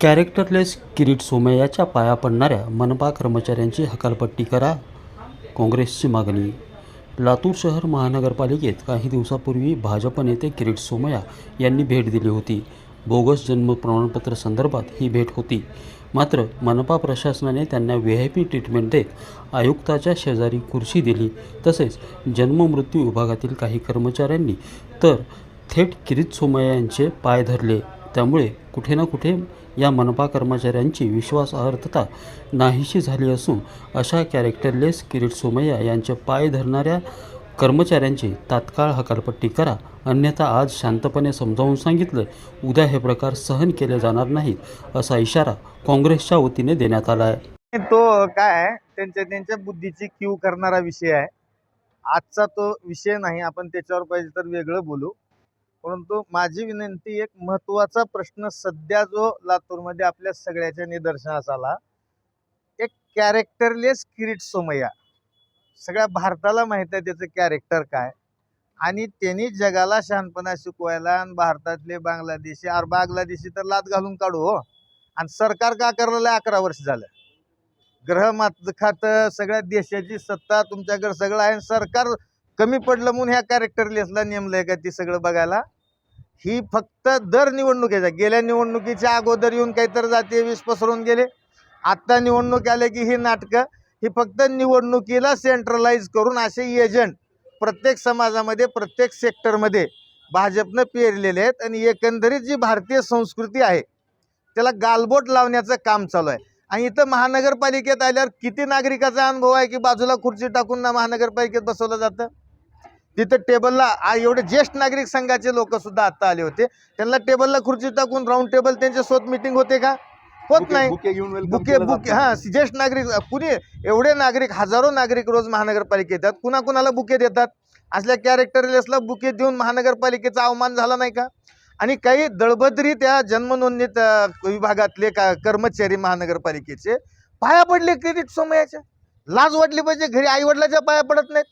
Characterless Kirit सोमय्याच्या पाया पडणाऱ्या मनपा कर्मचाऱ्यांची हकालपट्टी करा. काँग्रेसची मागणी. लातूर शहर महानगरपालिकेत काही दिवसापूर्वी भाजप नेते किरीट सोमय्या यांनी भेट दिली होती. बोगस जन्म प्रमाणपत्र संदर्भात ही भेट होती. मात्र मनपा प्रशासनाने त्यांना व्ही आय पी ट्रीटमेंट देत आयुक्ताच्या शेजारी खुर्ची दिली. तसेच जन्ममृत्यू विभागातील काही कर्मचाऱ्यांनी तर थेट किरीट सोमय्या यांचे पाय धरले. त्यामुळे कुठे ना कुठे या मनपा कर्मचाऱ्यांची विश्वासार्हता नाहीशी झाली असून अशा कॅरेक्टरलेस किरीट सोमय्या यांचे पाय धरणाऱ्या कर्मचाऱ्यांची तात्काळ हकालपट्टी करा. अन्यथा आज शांतपणे समजावून सांगितलं उद्या हे प्रकार सहन केले जाणार नाहीत असा इशारा काँग्रेसच्या वतीने देण्यात आला आहे तो काय आहे? त्यांच्या त्यांच्या बुद्धीची क्यू करणारा विषय आहे. आजचा तो विषय नाही आपण त्याच्यावर पाहिजे तर वेगळं बोलू. परंतु माझी विनंती एक महत्त्वाचा प्रश्न सध्या जो लातूरमध्ये आपल्या सगळ्याच्या निदर्शनास आला एक कॅरेक्टरलेस किरीट सोमय्या. सगळ्या भारताला माहीत आहे त्याचं कॅरेक्टर काय. आणि त्यांनी जगाला शहाणपणा शिकवायला आणि भारतातले बांगलादेशी अर बांगलादेशी तर लात घालून काढू हो. आणि सरकार का करायला अकरा वर्ष झालं. ग्रह मात खातं सगळ्या देशाची सत्ता तुमच्याकडे सगळं आहे आणि सरकार कमी पडलं म्हणून ह्या कॅरेक्टरलेसला नेमलंय का ती सगळं बघायला? ही फक्त दर निवडणुकीच्या गेल्या निवडणुकीच्या अगोदर येऊन काहीतरी जातीय विष पसरून गेले. आत्ता निवडणूक आले की ही नाटकं ही फक्त निवडणुकीला सेंट्रलाइज करून असे एजंट प्रत्येक समाजामध्ये प्रत्येक सेक्टरमध्ये भाजपनं पेरलेले आहेत आणि एकंदरीत जी भारतीय संस्कृती आहे त्याला गालबोट लावण्याचं काम चालू आहे. आणि इथं महानगरपालिकेत आल्यावर किती नागरिकाचा अनुभव आहे की बाजूला खुर्ची टाकून ना महानगरपालिकेत बसवलं जातं? तिथं टेबलला आ- एवढे ज्येष्ठ नागरिक संघाचे लोक सुद्धा आता आले होते. त्यांना टेबलला खुर्ची टाकून राऊंड टेबल त्यांच्यासोबत मिटिंग होते का? होत नाही. Bouquet bouquet. हा ज्येष्ठ नागरिक कुणी एवढे नागरिक हजारो नागरिक रोज महानगरपालिकेत येतात. कुणा कुणाला बुके देतात? असल्या कॅरेक्टरलेसला बुके देऊन महानगरपालिकेचा अवमान झाला नाही का? आणि काही दळबद्री त्या जन्मनोंदणीत विभागातले का कर्मचारी महानगरपालिकेचे पाया पडले क्रेडिट सोमयाच्या. लाज वाटली पाहिजे घरी आई वडिलाच्या पाया पडत नाहीत.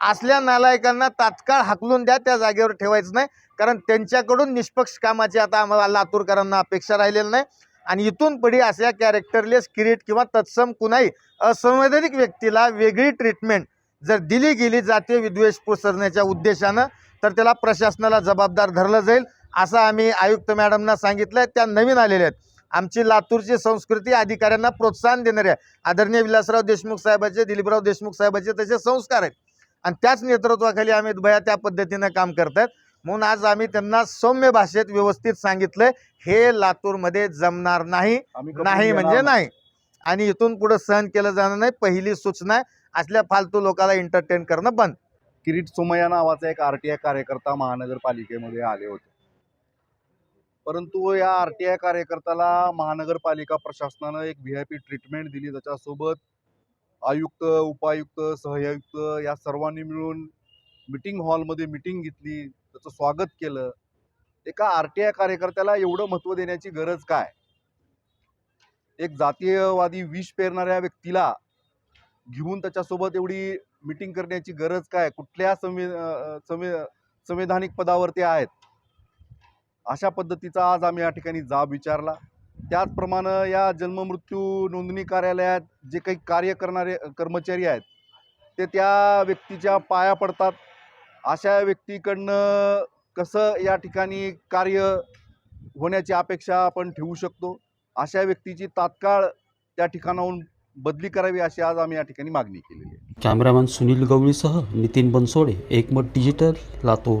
असल्या नालायकांना तात्काळ हाकलून द्या त्या जागेवर ठेवायचं नाही. कारण त्यांच्याकडून निष्पक्ष कामाची आता आम्हाला लातूरकरांना अपेक्षा राहिलेली नाही. आणि इथून पुढे अशा कॅरेक्टरलेस किरीट किंवा तत्सम कुणाही असंवैधानिक व्यक्तीला वेगळी ट्रीटमेंट जर दिली गेली जाते विद्वेष पसरण्याच्या उद्देशानं तर त्याला प्रशासनाला जबाबदार धरलं जाईल असं आम्ही आयुक्त मॅडमना सांगितलं त्या नवीन आलेल्या आहेत. आमची लातूरची संस्कृती अधिकाऱ्यांना प्रोत्साहन देणाऱ्या आदरणीय विलासराव देशमुख साहेबाचे दिलीपराव देशमुख साहेबाचे तसे संस्कार आहेत. आणि त्याच नेतृत्वाखाली आम्ही भया त्या पद्धतीनं काम करतात म्हणून आज आम्ही त्यांना सौम्य भाषेत व्यवस्थित सांगितलंय हे लातूरमध्ये जमणार नाही नाही म्हणजे नाही. आणि इथून पुढे सहन केलं जाणार नाही पहिली सूचना आहे. असल्या फालतू लोकांना एंटरटेन करणं बंद. किरीट सोमय्या नावाचा एक आर टी आय कार्यकर्ता महानगरपालिकेमध्ये आले होते. परंतु या आर टी आय कार्यकर्त्याला महानगरपालिका प्रशासनानं एक व्ही आय पी ट्रीटमेंट दिली त्याच्यासोबत आयुक्त उपायुक्त सहआयुक्त या सर्वांनी मिळून मिटिंग हॉलमध्ये मिटिंग घेतली त्याचं स्वागत केलं. एका आर टी आय कार्यकर्त्याला एवढं महत्त्व देण्याची गरज काय? एक जातीयवादी विष पेरणाऱ्या व्यक्तीला घेऊन त्याच्यासोबत एवढी मिटिंग करण्याची गरज काय? कुठल्या संवि संवि संवैधानिक पदावर ते आहेत? अशा पद्धतीचा आज आम्ही या ठिकाणी जाब विचारला. त्याचप्रमाणे या जन्ममृत्यू नोंदणी कार्यालयात जे काही कार्य करणारे कर्मचारी आहेत ते त्या व्यक्तीच्या पाया पडतात. अशा व्यक्तीकडनं कसं या ठिकाणी कार्य होण्याची अपेक्षा आपण ठेवू शकतो? अशा व्यक्तीची तात्काळ त्या ठिकाणाहून बदली करावी अशी आज आम्ही या ठिकाणी मागणी केलेली आहे. Cameraman Sunil गवळीसह Nitin Bansode Ekmat digital Latur.